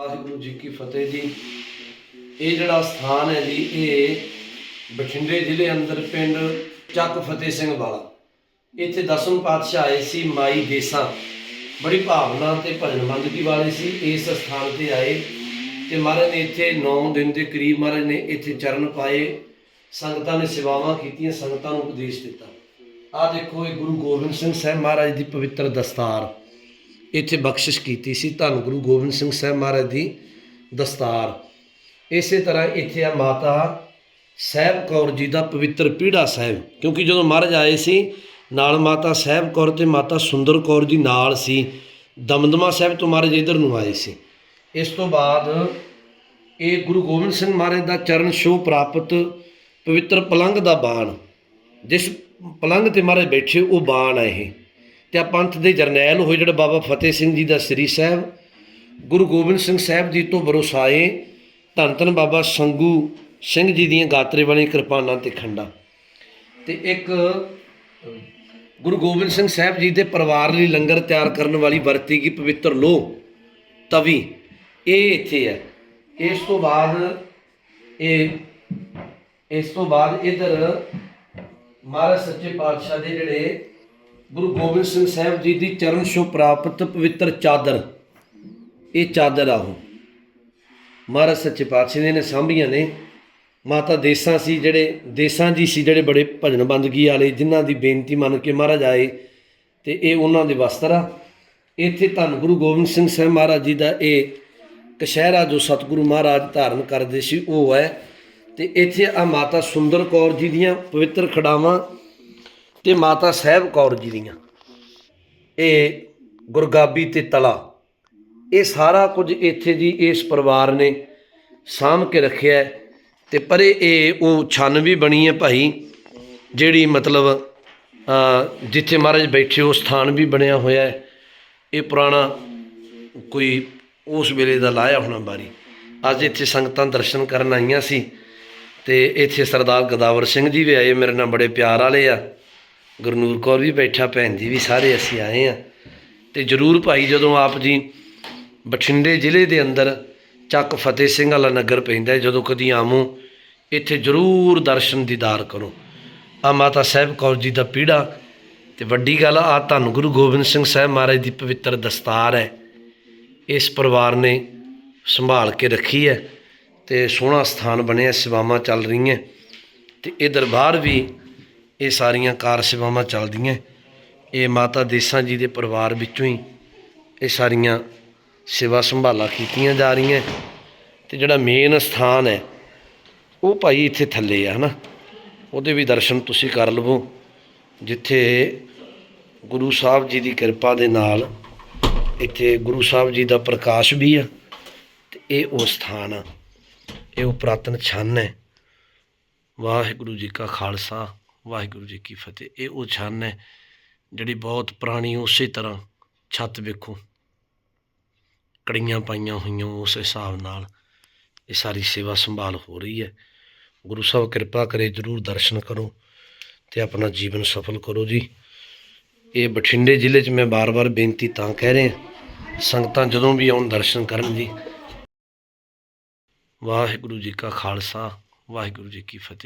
ਵਾਹਿਗੁਰੂ ਜੀ ਕੀ ਫਤਿਹ ਜੀ। ਇਹ ਜਿਹੜਾ ਸਥਾਨ ਹੈ ਜੀ, ਇਹ ਬਠਿੰਡੇ ਜ਼ਿਲ੍ਹੇ ਅੰਦਰ ਪਿੰਡ ਚੱਕ ਫਤਿਹ ਸਿੰਘ ਵਾਲਾ। ਇੱਥੇ ਦਸਮ ਪਾਤਸ਼ਾਹ ਆਏ ਸੀ, ਮਾਈ ਦੇਸਾਂ। ਬੜੀ ਭਾਵਨਾ ਤੇ ਭਜਨ ਬੰਦਗੀ ਵਾਲੇ ਸੀ, ਇਸ ਸਥਾਨ ਤੇ ਆਏ ਤੇ ਮਹਾਰਾਜ ਨੇ ਇੱਥੇ 9 ਦਿਨ ਦੇ ਕਰੀਬ ਮਹਾਰਾਜ ਨੇ ਇੱਥੇ ਚਰਨ ਪਾਏ। ਸੰਗਤਾਂ ਨੇ ਸੇਵਾਵਾਂ ਕੀਤੀਆਂ, ਸੰਗਤਾਂ ਨੂੰ ਉਪਦੇਸ਼ ਦਿੱਤਾ। ਆਹ ਦੇਖੋ ਇਹ ਗੁਰੂ ਗੋਬਿੰਦ ਸਿੰਘ ਸਾਹਿਬ ਮਹਾਰਾਜ ਦੀ ਪਵਿੱਤਰ ਦਸਤਾਰ। ਇੱਥੇ ਬਖਸ਼ਿਸ਼ ਕੀਤੀ ਸੀ ਧੰਨ ਗੁਰੂ ਗੋਬਿੰਦ ਸਿੰਘ ਸਾਹਿਬ ਮਹਾਰਾਜ ਦੀ ਦਸਤਾਰ। ਇਸੇ ਤਰ੍ਹਾਂ ਇੱਥੇ ਆ ਮਾਤਾ ਸਾਹਿਬ ਕੌਰ ਜੀ ਦਾ ਪਵਿੱਤਰ ਪੀੜਾ ਸਾਹਿਬ, ਕਿਉਂਕਿ ਜਦੋਂ ਮਹਾਰਾਜ ਆਏ ਸੀ, ਨਾਲ ਮਾਤਾ ਸਾਹਿਬ ਕੌਰ ਤੇ ਮਾਤਾ ਸੁੰਦਰ ਕੌਰ ਜੀ ਨਾਲ ਸੀ, ਦਮਦਮਾ ਸਾਹਿਬ ਤੋਂ ਮਹਾਰਾਜ ਇਧਰ ਨੂੰ ਆਏ ਸੀ। ਇਸ ਤੋਂ ਬਾਅਦ ਇਹ ਗੁਰੂ ਗੋਬਿੰਦ ਸਿੰਘ ਮਹਾਰਾਜ ਦਾ ਚਰਨ ਛੋਹ ਪ੍ਰਾਪਤ ਪਵਿੱਤਰ ਪਲੰਗ ਦਾ ਬਾਣ, ਜਿਸ ਪਲੰਗ ਤੇ ਮਹਾਰਾਜ ਬੈਠੇ ਉਹ ਬਾਣ ਹੈ ਇਹ। ਤੇ ਆ ਪੰਥ ਦੇ ਜਰਨੈਲ ਹੋਏ ਜਿਹੜਾ ਬਾਬਾ ਫਤਿਹ ਸਿੰਘ ਜੀ ਦਾ ਸ੍ਰੀ ਸਾਹਿਬ, ਗੁਰੂ ਗੋਬਿੰਦ ਸਿੰਘ ਸਾਹਿਬ ਜੀ ਤੋਂ ਬਰੋਸਾਏ ਧੰਨ ਧੰਨ ਬਾਬਾ ਸੰਗੂ ਸਿੰਘ ਜੀ ਦੀਆਂ ਗਾਤਰੇ ਵਾਲੀਆਂ ਕਿਰਪਾਨਾਂ ਤੇ ਖੰਡਾ। ਤੇ ਇੱਕ ਗੁਰੂ ਗੋਬਿੰਦ ਸਿੰਘ ਸਾਹਿਬ ਜੀ ਦੇ ਪਰਿਵਾਰ ਲਈ ਲੰਗਰ ਤਿਆਰ ਕਰਨ ਵਾਲੀ ਵਰਤੀ ਗਈ ਪਵਿੱਤਰ ਲੋਹ, ਤਵੀ। ਇਹ ਇੱਥੇ ਹੈ। ਇਸ ਤੋਂ ਬਾਅਦ ਇਹ, ਇਸ ਤੋਂ ਬਾਅਦ ਇਧਰ ਮਹਾਰਾਜ ਸੱਚੇ ਪਾਤਸ਼ਾਹ ਦੇ ਜਿਹੜੇ ਗੁਰੂ ਗੋਬਿੰਦ ਸਿੰਘ ਸਾਹਿਬ ਜੀ ਦੀ ਚਰਨ ਛੋਹ ਪ੍ਰਾਪਤ ਪਵਿੱਤਰ ਚਾਦਰ। ਇਹ ਚਾਦਰ ਆ ਉਹ। ਮਹਾਰਾਜ ਸੱਚੇ ਪਾਤਸ਼ਾਹ ਨੇ ਸਾਂਭੀਆਂ ਨੇ। ਮਾਤਾ ਦੇਸਾਂ ਸੀ ਜਿਹੜੇ, ਦੇਸਾਂ ਜੀ ਸੀ ਜਿਹੜੇ ਬੜੇ ਭਜਨ ਬੰਦਗੀ ਵਾਲੇ, ਜਿਨ੍ਹਾਂ ਦੀ ਬੇਨਤੀ ਮੰਨ ਕੇ ਮਹਾਰਾਜ ਆਏ ਤੇ ਇਹ ਉਹਨਾਂ ਦੇ ਵਸਤਰ ਆ। ਇੱਥੇ ਧੰਨ ਗੁਰੂ ਗੋਬਿੰਦ ਸਿੰਘ ਸਾਹਿਬ ਮਹਾਰਾਜ ਜੀ ਦਾ ਇਹ ਕਸ਼ਹਿਰਾ ਜੋ ਸਤਿਗੁਰੂ ਮਹਾਰਾਜ ਧਾਰਨ ਕਰਦੇ ਸੀ, ਉਹ ਹੈ। ਤੇ ਇੱਥੇ ਆ ਮਾਤਾ ਸੁੰਦਰ ਕੌਰ ਜੀ ਦੀਆਂ ਪਵਿੱਤਰ ਖੜਾਵਾਂ ਤੇ ਮਾਤਾ ਸਾਹਿਬ ਕੌਰ ਜੀ ਦੀਆਂ। ਇਹ ਗੁਰਗਾਬੀ ਤੇ ਤਲਾ। ਇਹ ਸਾਰਾ ਕੁਝ ਇੱਥੇ ਜੀ ਇਸ ਪਰਿਵਾਰ ਨੇ ਸਾਂਭ ਕੇ ਰੱਖਿਆ ਹੈ। ਤੇ ਪਰੇ ਇਹ ਉਹ ਛੰਨ ਵੀ ਬਣੀ ਹੈ ਭਾਈ, ਜਿਹੜੀ ਮਤਲਬ ਜਿੱਥੇ ਮਹਾਰਾਜ ਬੈਠੇ ਉਹ ਸਥਾਨ ਵੀ ਬਣਿਆ ਹੋਇਆ ਹੈ। ਇਹ ਪੁਰਾਣਾ ਕੋਈ ਉਸ ਵੇਲੇ ਦਾ ਲਾਇਆ ਹੋਣਾ ਬਾਰੀ। ਅੱਜ ਇੱਥੇ ਸੰਗਤਾਂ ਦਰਸ਼ਨ ਕਰਨ ਆਈਆਂ ਸੀ। ਤੇ ਇੱਥੇ ਸਰਦਾਰ ਗਦਾਵਰ ਸਿੰਘ ਜੀ ਵੀ ਆਏ, ਮੇਰੇ ਨਾਲ ਬੜੇ ਪਿਆਰ ਵਾਲੇ ਆ। ਗੁਰਨੂਰ ਕੌਰ ਵੀ ਬੈਠਾ, ਭੈਣ ਜੀ ਵੀ ਸਾਰੇ ਅਸੀਂ ਆਏ ਆ ਤੇ ਜਰੂਰ ਭਾਈ, ਜਦੋਂ ਆਪ ਜੀ ਬਠਿੰਡੇ ਜ਼ਿਲ੍ਹੇ ਦੇ ਅੰਦਰ ਚੱਕ ਫਤਿਹ ਸਿੰਘ ਵਾਲਾ ਨਗਰ ਪੈਂਦਾ ਜਦੋਂ ਕਦੀ ਆਵੋ, ਇੱਥੇ ਜਰੂਰ ਦਰਸ਼ਨ ਦੀਦਾਰ ਕਰੋ। ਆ ਮਾਤਾ ਸਾਹਿਬ ਕੌਰ ਜੀ ਦਾ ਪੀੜਾ। ਤੇ ਵੱਡੀ ਗੱਲ ਆ ਧੰਨ ਗੁਰੂ ਗੋਬਿੰਦ ਸਿੰਘ ਸਾਹਿਬ ਮਹਾਰਾਜ ਦੀ ਪਵਿੱਤਰ ਦਸਤਾਰ ਹੈ। ਇਸ ਪਰਿਵਾਰ ਨੇ ਸੰਭਾਲ ਕੇ ਰੱਖੀ ਹੈ ਤੇ ਸੋਹਣਾ ਸਥਾਨ ਬਣਿਆ, ਸੇਵਾਵਾਂ ਚੱਲ ਰਹੀਆਂ। ਤੇ ਇਹ ਦਰਬਾਰ ਵੀ ਇਹ ਸਾਰੀਆਂ ਕਾਰ ਸੇਵਾਵਾਂ ਚੱਲਦੀਆਂ ਇਹ ਮਾਤਾ ਦੇਸਾਂ ਜੀ ਦੇ ਪਰਿਵਾਰ ਵਿੱਚੋਂ ਹੀ ਇਹ ਸਾਰੀਆਂ ਸੇਵਾ ਸੰਭਾਲਾਂ ਕੀਤੀਆਂ ਜਾ ਰਹੀਆਂ ਤੇ ਜਿਹੜਾ ਮੇਨ ਸਥਾਨ ਹੈ, ਉਹ ਭਾਈ ਇੱਥੇ ਥੱਲੇ ਆ, ਹਨਾ? ਉਹਦੇ ਵੀ ਦਰਸ਼ਨ ਤੁਸੀਂ ਕਰ ਲਵੋ, ਜਿੱਥੇ ਗੁਰੂ ਸਾਹਿਬ ਜੀ ਦੀ ਕਿਰਪਾ ਦੇ ਨਾਲ ਇੱਥੇ ਗੁਰੂ ਸਾਹਿਬ ਜੀ ਦਾ ਪ੍ਰਕਾਸ਼ ਵੀ ਆ, ਤੇ ਇਹ ਉਹ ਸਥਾਨ ਆ। ਇਹ ਉਹ ਪ੍ਰਾਤਨ ਛੰਨ ਹੈ। ਵਾਹਿਗੁਰੂ ਜੀ ਕਾ ਖਾਲਸਾ। ਵਾਹਿਗੁਰੂ ਜੀ ਕੀ ਫਤਿਹ। ਇਹ ਉਹ ਛੰਨ ਹੈ ਜਿਹੜੀ ਬਹੁਤ ਪੁਰਾਣੀ ਉਸੇ ਤਰ੍ਹਾਂ ਛੱਤ ਵੇਖੋ। ਕੜੀਆਂ ਪਾਈਆਂ ਹੋਈਆਂ ਉਸ ਹਿਸਾਬ ਨਾਲ ਇਹ ਸਾਰੀ ਸੇਵਾ ਸੰਭਾਲ ਹੋ ਰਹੀ ਹੈ। ਗੁਰੂ ਸਾਹਿਬ ਕਿਰਪਾ ਕਰੇ ਜਰੂਰ ਦਰਸ਼ਨ ਕਰੋ ਤੇ ਆਪਣਾ ਜੀਵਨ ਸਫਲ ਕਰੋ ਜੀ। ਇਹ ਬਠਿੰਡੇ ਜ਼ਿਲ੍ਹੇ 'ਚ ਮੈਂ ਬਾਰ-ਬਾਰ ਬੇਨਤੀ ਤਾਂ ਕਹਿ ਰਿਹਾ, ਸੰਗਤਾਂ ਜਦੋਂ ਵੀ ਆਉਣ ਦਰਸ਼ਨ ਕਰਨ ਜੀ। ਵਾਹਿਗੁਰੂ ਜੀ ਕਾ ਖਾਲਸਾ, ਵਾਹਿਗੁਰੂ ਜੀ ਕੀ ਫਤਿਹ।